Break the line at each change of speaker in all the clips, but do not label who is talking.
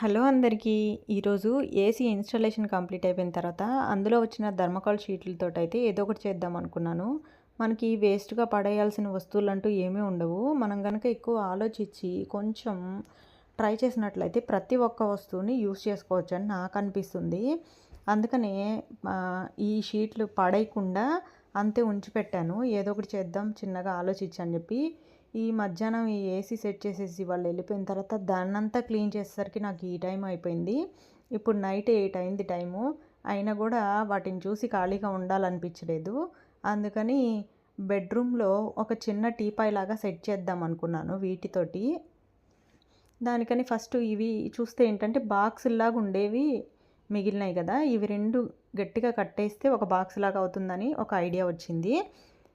Hello అందరికీ. ఈరోజు AC installation complete అయిపోయిన తర్వాత అందులో వచ్చిన ధర్మకాల్ షీట్లతో అయితే ఏదో ఒకటి చేద్దాం అనుకున్నాను. మనకి వేస్ట్గా పడేయాల్సిన వస్తువులు అంటూ ఏమీ ఉండవు. మనం కనుక ఎక్కువ ఆలోచించి కొంచెం ట్రై చేసినట్లయితే ప్రతి ఒక్క వస్తువుని యూస్ చేసుకోవచ్చు అని నాకు అనిపిస్తుంది. అందుకనే ఈ షీట్లు పడేయకుండా అంతే ఉంచి పెట్టాను ఏదో ఒకటి చేద్దాం చిన్నగా ఆలోచించని చెప్పి. ఈ మధ్యాహ్నం ఈ ఏసీ సెట్ చేసేసి వాళ్ళు వెళ్ళిపోయిన తర్వాత దాన్నంతా క్లీన్ చేసేసరికి నాకు ఈ టైం అయిపోయింది. ఇప్పుడు నైట్ ఎయిట్ అయింది టైము. అయినా కూడా వాటిని చూసి ఖాళీగా ఉండాలనిపించలేదు. అందుకని బెడ్రూమ్లో ఒక చిన్న టీపాయ్ లాగా సెట్ చేద్దాం అనుకున్నాను వీటితోటి. దానికని ఫస్ట్ ఇవి చూస్తే ఏంటంటే బాక్సుల్లాగా ఉండేవి మిగిలినాయి కదా. ఇవి రెండు గట్టిగా కట్టేస్తే ఒక బాక్స్ లాగా అవుతుందని ఒక ఐడియా వచ్చింది.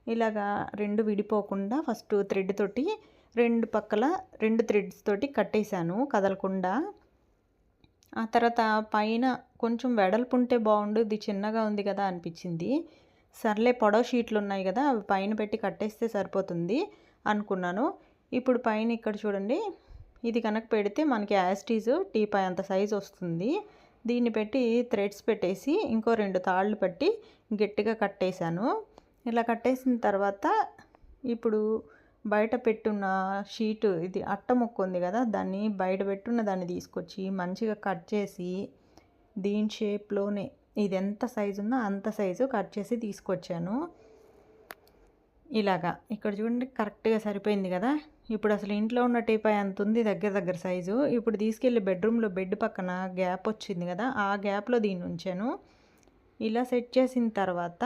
ఇలాగా రెండు విడిపోకుండా ఫస్ట్ థ్రెడ్ తోటి రెండు పక్కల రెండు థ్రెడ్స్ తోటి కట్టేశాను కదలకుండా. ఆ తర్వాత పైన కొంచెం వెడల్పు ఉంటే బాగుండు ఇది చిన్నగా ఉంది కదా అనిపించింది. సర్లే పొడవ షీట్లు ఉన్నాయి కదా అవి పైన పెట్టి కట్టేస్తే సరిపోతుంది అనుకున్నాను. ఇప్పుడు పైన ఇక్కడ చూడండి ఇది కనుక పెడితే మనకి యాస్టీజ్ టీపై అంత సైజ్ వస్తుంది. దీన్ని పెట్టి థ్రెడ్స్ పెట్టేసి ఇంకో రెండు తాళ్ళు పెట్టి గట్టిగా కట్టేశాను. ఇలా కట్టేసిన తర్వాత ఇప్పుడు బయట పెట్టున్న షీటు ఇది అట్ట ముక్క ఉంది కదా దాన్ని బయట పెట్టున్న దాన్ని తీసుకొచ్చి మంచిగా కట్ చేసి దీని షేప్లోనే ఇది ఎంత సైజు ఉందో అంత సైజు కట్ చేసి తీసుకొచ్చాను. ఇలాగా ఇక్కడ చూడండి కరెక్ట్గా సరిపోయింది కదా. ఇప్పుడు అసలు ఇంట్లో ఉన్న టీపాయ్ అంత ఉంది దగ్గర దగ్గర సైజు. ఇప్పుడు తీసుకెళ్ళి బెడ్రూమ్లో బెడ్ పక్కన గ్యాప్ వచ్చింది కదా ఆ గ్యాప్లో దీన్ని ఉంచాను. ఇలా సెట్ చేసిన తర్వాత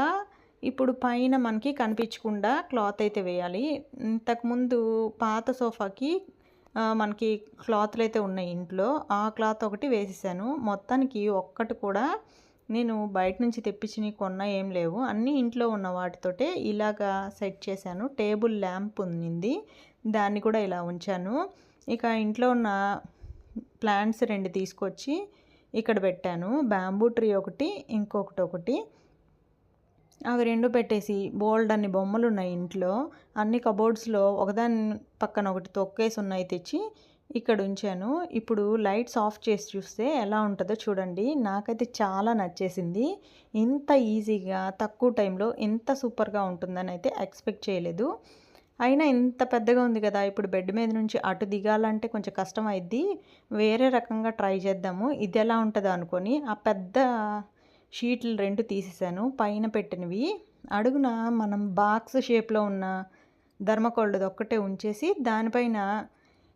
ఇప్పుడు పైన మనకి కనిపించకుండా క్లాత్ అయితే వేయాలి. ఇంతకుముందు పాత సోఫాకి మనకి క్లాత్లు అయితే ఉన్నాయి ఇంట్లో. ఆ క్లాత్ ఒకటి వేసేసాను. మొత్తానికి ఒక్కటి కూడా నేను బయట నుంచి తెప్పించి కొన్న ఏం లేవు. అన్నీ ఇంట్లో ఉన్న వాటితోటే ఇలాగా సెట్ చేశాను. టేబుల్ ల్యాంప్ ఉంది దాన్ని కూడా ఇలా ఉంచాను. ఇక ఇంట్లో ఉన్న ప్లాంట్స్ రెండు తీసుకొచ్చి ఇక్కడ పెట్టాను. బ్యాంబూ ట్రీ ఒకటి ఇంకొకటి ఒకటి. అవి రెండు పెట్టేసి బోల్డ్ అన్ని బొమ్మలు ఉన్నాయి ఇంట్లో. అన్ని కబోర్డ్స్లో ఒకదాని పక్కన ఒకటి తొక్కేసి ఉన్నాయి తెచ్చి ఇక్కడ ఉంచాను. ఇప్పుడు లైట్స్ ఆఫ్ చేసి చూస్తే ఎలా ఉంటుందో చూడండి. నాకైతే చాలా నచ్చేసింది. ఇంత ఈజీగా తక్కువ టైంలో ఎంత సూపర్గా ఉంటుందని అయితే ఎక్స్పెక్ట్ చేయలేదు. అయినా ఇంత పెద్దగా ఉంది కదా ఇప్పుడు బెడ్ మీద నుంచి అటు దిగాలంటే కొంచెం కష్టం అయింది వేరే రకంగా ట్రై చేద్దాము. ఇది ఎలా ఉంటుందో అనుకొని ఆ పెద్ద షీట్లు రెండు తీసేసాను పైన పెట్టినవి. అడుగున మనం బాక్స్ షేప్లో ఉన్న ధర్మకోళ్ళది ఒక్కటే ఉంచేసి దానిపైన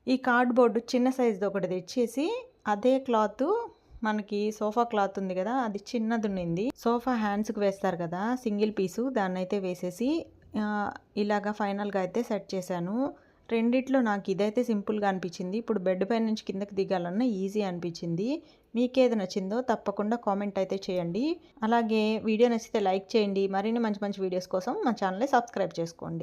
ఈ కార్డ్బోర్డు చిన్న సైజుది ఒకటి తెచ్చేసి అదే క్లాత్ మనకి సోఫా క్లాత్ ఉంది కదా అది చిన్నది ఉన్నింది. సోఫా హ్యాండ్స్కి వేస్తారు కదా సింగిల్ పీసు దాన్నైతే వేసేసి ఇలాగా ఫైనల్గా అయితే సెట్ చేశాను. రెండిట్లో నాకు ఇదైతే సింపుల్గా అనిపించింది. ఇప్పుడు బెడ్ పై నుంచి కిందకి దిగాలన్నా ఈజీ అనిపించింది. మీకేది నచ్చిందో తప్పకుండా కామెంట్ అయితే చేయండి. అలాగే వీడియో నచ్చితే లైక్ చేయండి. మరిన్ని మంచి మంచి వీడియోస్ కోసం మా ఛానల్ని సబ్స్క్రైబ్ చేసుకోండి.